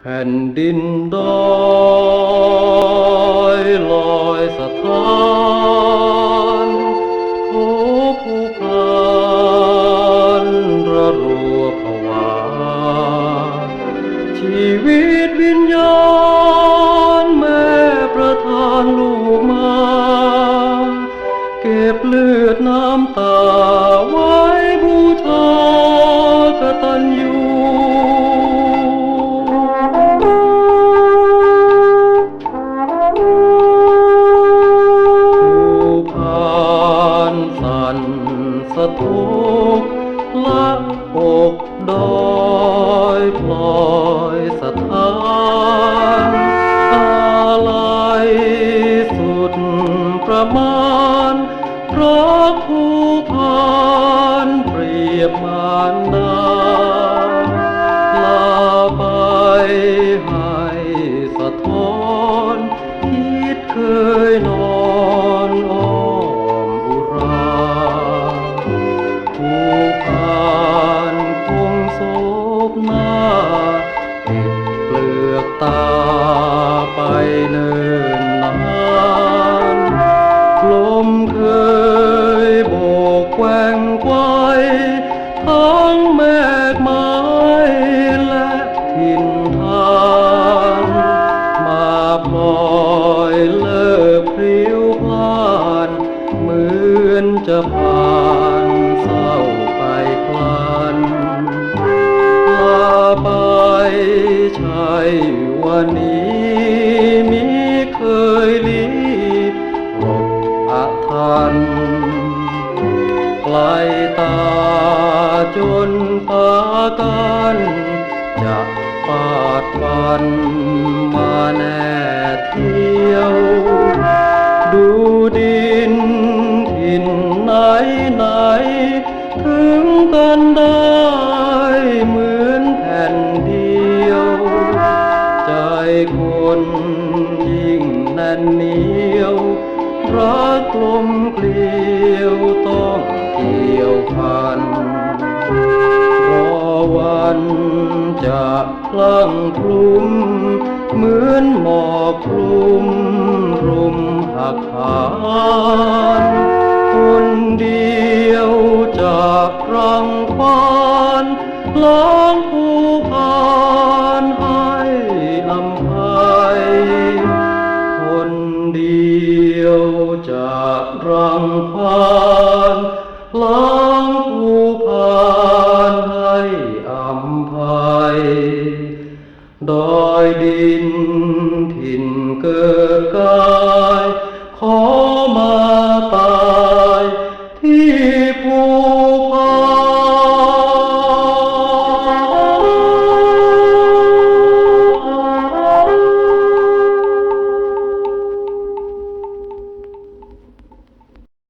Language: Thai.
แผ่นดินดอยลอยสะท้านทุกภูพานระรัวผวา ชีวิตวิญญาณแม่ประทานลูกมา เก็บเลือดน้ำตา ทุกละอกดอยพลอยสถานอะไรสุดประมาณเพราะผู้พานเปรียบมารดาลาไปให้สะท้อนคิดเคยน ลมเค ไกลตาจนฟ้ากันจะปาดฟันมาแน่เที่ยว ดูดินถิ่นไหนไหน ถึงกันได้เหมือนแผ่นเดียว ใจคนยิ่งแน่นเหนียวรักลมเกลียวต้อง กี่ยวพันรอวันจะพลังพลุม เหมือนหมอกคลุม รุมหักหานคนเดียวจากรังควานล้างผู้พานให้อภัยคนเดียวจากรังควาน ล้างผู้พานให้อำภัยดอยดินถิ่นเกิดกา